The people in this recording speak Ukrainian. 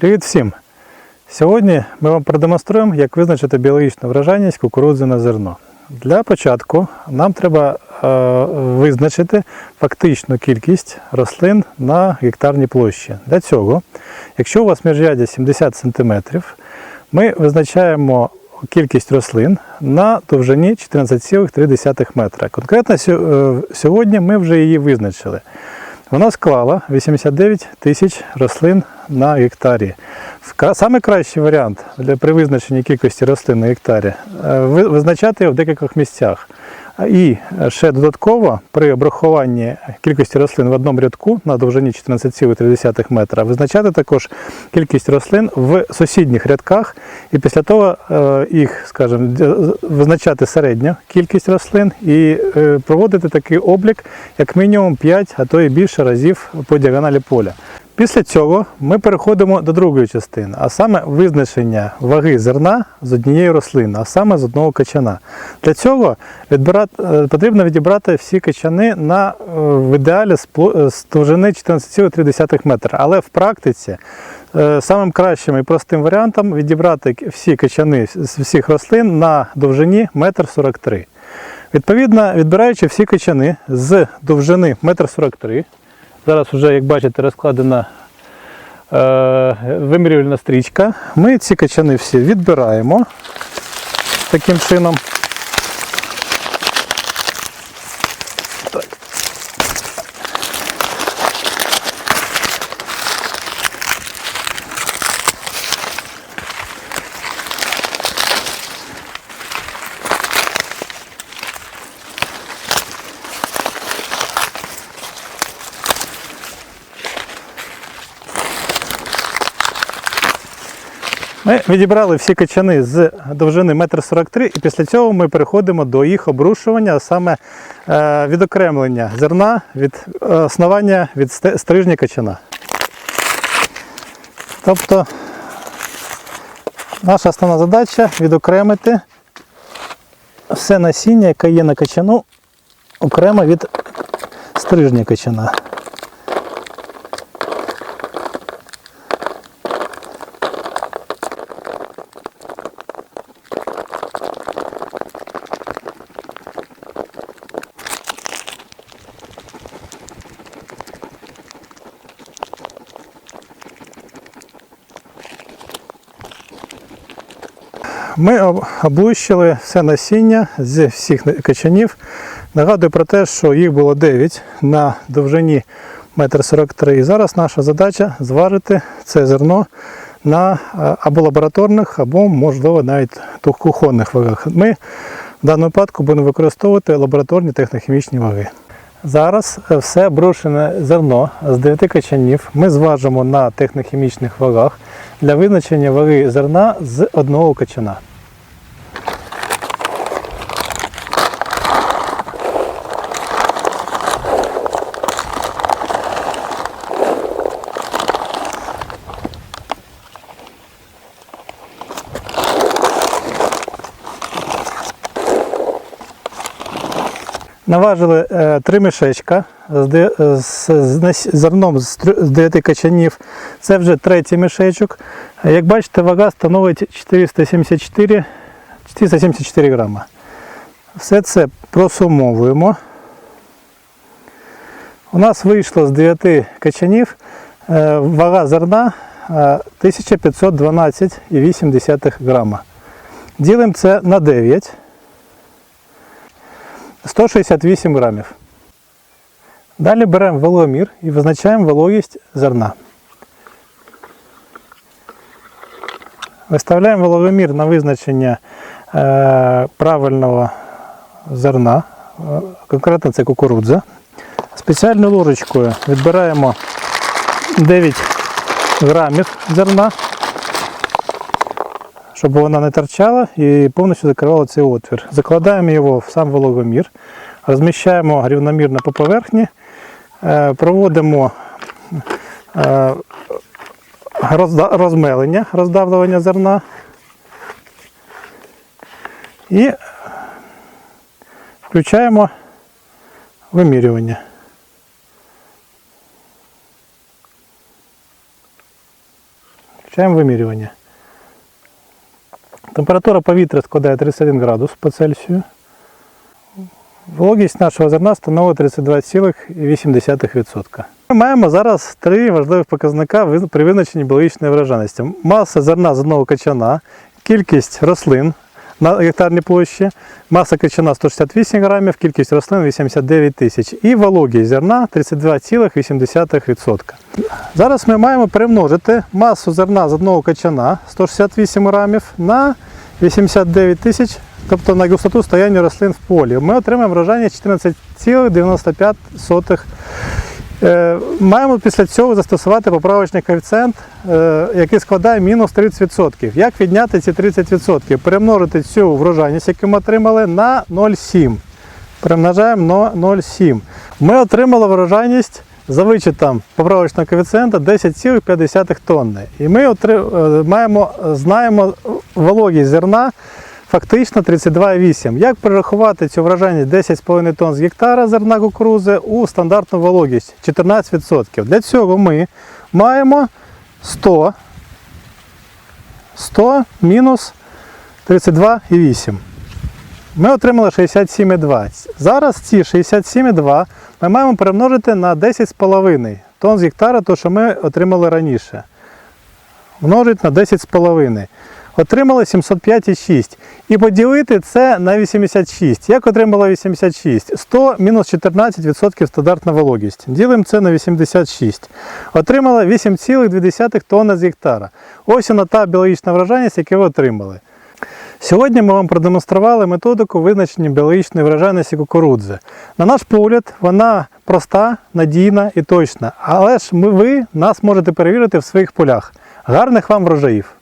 Привіт всім! Сьогодні ми вам продемонструємо, як визначити біологічну вражайність кукурудзи на зерно. Для початку нам треба е, визначити фактичну кількість рослин на гектарній площі. Для цього, якщо у вас міжрядя 70 см, ми визначаємо кількість рослин на довжині 14,3 метра. Конкретно е, сьогодні ми вже її визначили. Вона склала 89 тисяч рослин на гектарі. Саме кращий варіант для при визначенні кількості рослин на гектарі е, визначати в декількох місцях. І ще додатково при обрахуванні кількості рослин в одному рядку на довжині 14,3 метра визначати також кількість рослин в сусідніх рядках і після того е, їх, скажімо, визначати середню кількість рослин і е, проводити такий облік як мінімум 5, а то і більше разів по діагоналі поля. Після цього ми переходимо до другої частини, а саме визначення ваги зерна з однієї рослини, а саме з одного качана. Для цього е, потрібно відібрати всі качани на е, в ідеалі з довжини 14,3 метра. Але в практиці е, самим кращим і простим варіантом відібрати всі качани з всіх рослин на довжині 1,43 м. Відповідно, відбираючи всі качани з довжини 1,43 м, Зараз вже, як бачите, розкладена е, вимірювальна стрічка. Ми ці качани всі відбираємо таким чином. Ми відібрали всі качани з довжини 1,43 м і після цього ми переходимо до їх обрушування, а саме е, відокремлення зерна від е, основання від стрижня качана. Тобто наша основна задача відокремити все насіння, яке є на качану, окремо від стрижня качана. Ми облущили все насіння з всіх качанів. Нагадую про те, що їх було 9 на довжині 1,43 м. І зараз наша задача зважити це зерно на або лабораторних, або, можливо, навіть кухонних вагах. Ми в даному випадку будемо використовувати лабораторні технохімічні ваги. Зараз е, все брошене зерно з 9 качанів ми зважимо на технохімічних вагах для визначення ваги зерна з одного качана. Наважили е, три мішечка з, з зерном з, з 9 качанів. Це вже третій мішечок. Як бачите, вага становить 474, 474 грама. Все це просумовуємо. У нас вийшло з 9 качанів е, вага зерна е, 1512,8 грама. Ділимо це на 9. 168 грамів. Далі беремо вологомір і визначаємо вологість зерна. Виставляємо вологомір на визначення е, правильного зерна, конкретно це кукурудза. Спеціальною ложечкою відбираємо 9 грамів зерна, щоб вона не торчала і повністю закривала цей отвір. Закладаємо його в сам вологомір, розміщаємо рівномірно по поверхні, е, проводимо е, розмелення, роздавлювання зерна і включаємо вимірювання. включаємо вимірювання. Температура повітря складає 31 градус по Цельсію. Вологість нашого зерна становить 32,8%. Ми маємо зараз три важливих показника при визначенні біологічної вражаності. Маса зерна з одного качана, кількість рослин на гектарній площі, маса качана 168 грамів, кількість рослин 89 тисяч і вологість зерна 32,8%. Зараз ми маємо перемножити масу зерна з одного качана 168 грамів на 89 тисяч, тобто на густоту стояння рослин в полі. Ми отримаємо врожайність 14,95. Е, Маємо після цього застосувати поправочний коефіцієнт, е, який складає мінус 30%. Як відняти ці 30%? Перемножити цю врожайність, яку ми отримали, на 0,7. Примножаємо на 0,7. Ми отримали врожайність за вичетом поправочного коефіцієнта 10,5 тонни. І ми отри- е, маємо, знаємо вологість зерна фактично 32,8. Як перерахувати цю врожайність 10,5 тонн з гектара зерна кукурузи у стандартну вологість 14%? Для цього ми маємо 100, 100 мінус 32,8. Ми отримали 67,2. Зараз ці 67,2 ми маємо перемножити на 10,5 тонн з гектара, то що ми отримали раніше. Множить на 10,5. Отримали 705,6. І поділити це на 86. Як отримала 86? 100 мінус 14% стандартна вологість. Ділимо це на 86. Отримала 8,2 тонни з гектара. Ось вона та біологічна вражайність, яку ви отримали. Сьогодні ми вам продемонстрували методику визначення біологічної вражайності кукурудзи. На наш погляд, вона проста, надійна і точна. Але ж ми, ви нас можете перевірити в своїх полях. Гарних вам врожаїв!